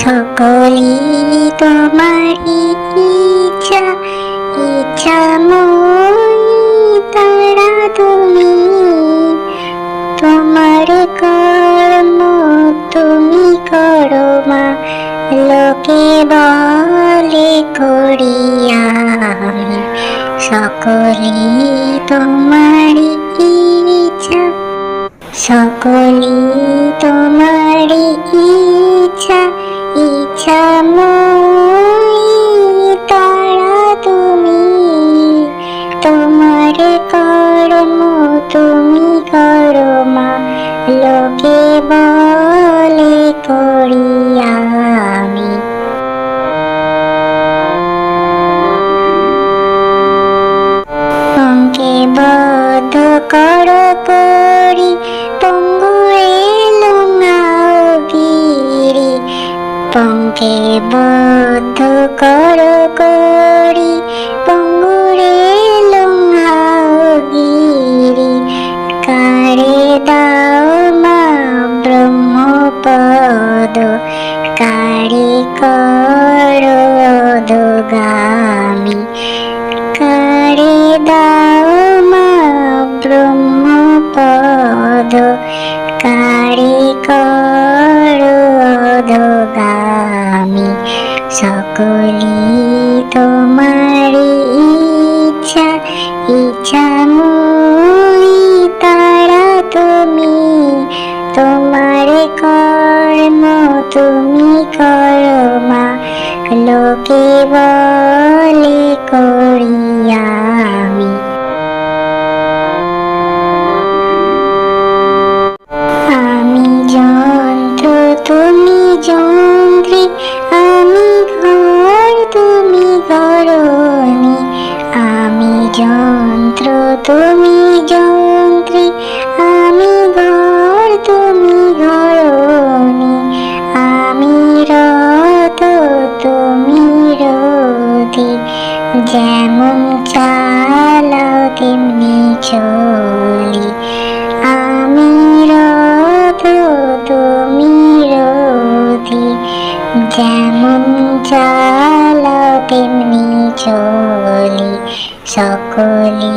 সকলি তোমারই ইচ্ছা ইচ্ছা তারা তুমি তোমার কর্ম তুমি করো মা লোকে বলে করিয়া সকলি তোমারই ইচ্ছা সকলি তোমারই ইচ্ছা। ইচ্ছা মই তারা তুমি, তোমার কর্ম তুমি করো মা লোকে বলে করিয়া আমি। পঙ্কে বদ্ধ কর করি পঙ্কে বদ্ধ কর করি পঙ্গুরে লঙ্গি কারে দাও মা ব্রহ্মপদ কারে কর দোগামী সকলি তোমার ইচ্ছা ইচ্ছা মুই তারা তুমি তোমার কর্ম তুমি করো মা লোকে বলে তুমি যন্ত্রী আমি ঘর তুমি ঘরণী আমি রথ তুমি রথি যেমন চালাও তেমনি চলি আমি রথ তুমি রথি যেমন চালাও তেমনি চলি সকলি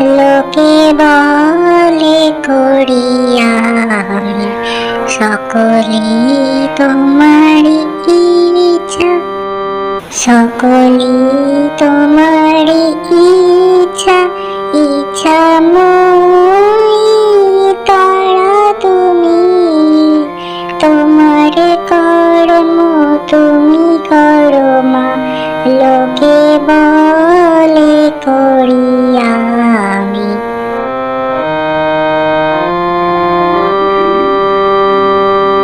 লোকে বলে করিয়া, সকলে তোমার ইচ্ছা, সকলে তোমার ইচ্ছা ইচ্ছা মই তারা তুমি, তোমার কর্ম তুমি কর্ম